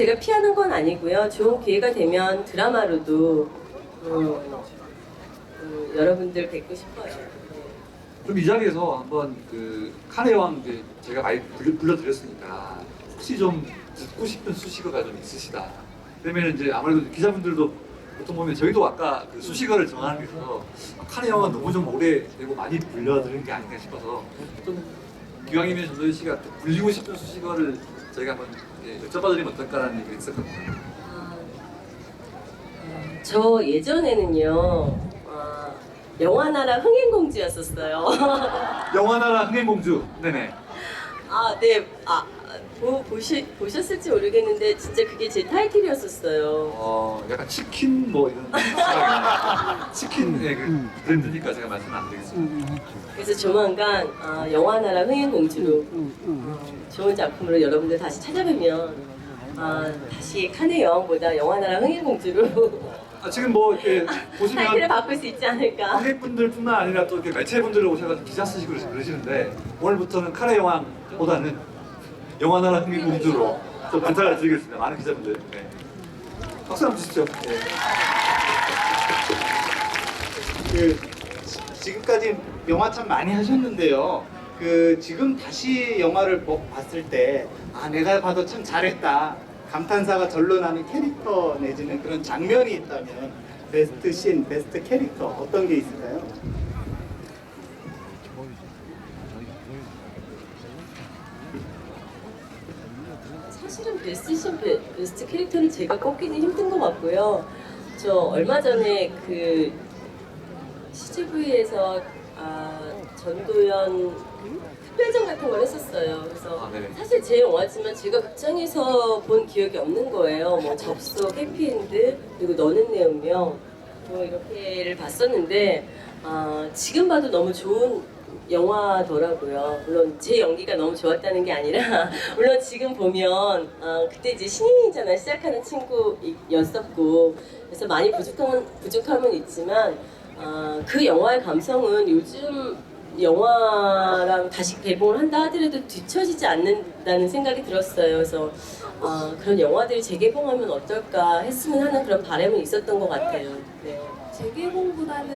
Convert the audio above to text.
제가 피하는 건 아니고요. 좋은 기회가 되면 드라마로도 음, 음, 여러분들 뵙고 싶어요. 네. 그럼 이 자리에서 한번 그 칸의 왕 이제 제가 많이 불러, 불러 드렸으니까 혹시 좀 듣고 싶은 수식어가 좀 있으시다. 그러면 이제 아무래도 기자분들도 보통 보면 저희도 아까 그 수식어를 정하는 게 있어서 칸의 왕은 너무 좀 오래되고 많이 불려드린 게 아닌가 싶어서 좀 기왕이면 전도현 씨가 또 불리고 싶은 수식어를 저희가 한번 예, 여쭤봐드리면 어떨까라는 얘기를 했었거든요. 아, 어, 저 예전에는요. 아, 영화나라 흥행공주였었어요. 영화나라 흥행공주. 네네. 아, 네. 아, 보, 보시, 보셨을지 모르겠는데 진짜 그게 제 타이틀이었었어요. 어, 약간 치킨 뭐 이런 생각이 치킨의 그 브랜드니까 제가 말씀 안 드리겠습니다. 그래서 조만간 아, 영화나라 흥행공주로 어, 좋은 작품으로 여러분들 다시 찾아뵈면 아, 다시 칸의 여왕보다 영화나라 흥행공주로 아, 지금 뭐 이렇게 타이틀을 보시면 바꿀 수 있지 않을까. 관객분들뿐만 아니라 또 이렇게 매체분들 오셔서 기사 쓰시고 그러시는데 오늘부터는 카레 영왕보다는 영화 나라 흥행공주로 좀 부탁을 드리겠습니다. 많은 기자분들. 네. 박수 한번 주시죠. 네. 그 지- 지금까지 영화 참 많이 하셨는데요. 그 지금 다시 영화를 보- 봤을 때 아 내가 봐도 참 잘했다 감탄사가 절로 나는 캐릭터 내지는 그런 장면이 있다면 베스트 씬, 베스트 캐릭터 어떤 게 있을까요? 사실은 베스트 신 베, 베스트 캐릭터를 제가 꼽기는 힘든 것 같고요. 저 얼마 전에 그 CGV에서 아, 전도연 특별전 같은 걸 했었어요. 그래서 아, 네네. 사실 제 영화지만 제가 극장에서 본 기억이 없는 거예요. 뭐 접속, 해피엔드 그리고 너는 내 운명 뭐 이렇게를 봤었는데 아, 지금 봐도 너무 좋은 영화더라고요. 물론 제 연기가 너무 좋았다는 게 아니라 물론 지금 보면 아, 그때 이제 신인이잖아요. 시작하는 친구였었고 그래서 많이 부족함은 부족함은 있지만 아, 그 영화의 감성은 요즘 영화랑 다시 개봉을 한다 하더라도 뒤처지지 않는다는 생각이 들었어요. 그래서 아, 그런 영화들이 재개봉하면 어떨까 했으면 하는 그런 바람은 있었던 것 같아요. 네. 재개봉보다는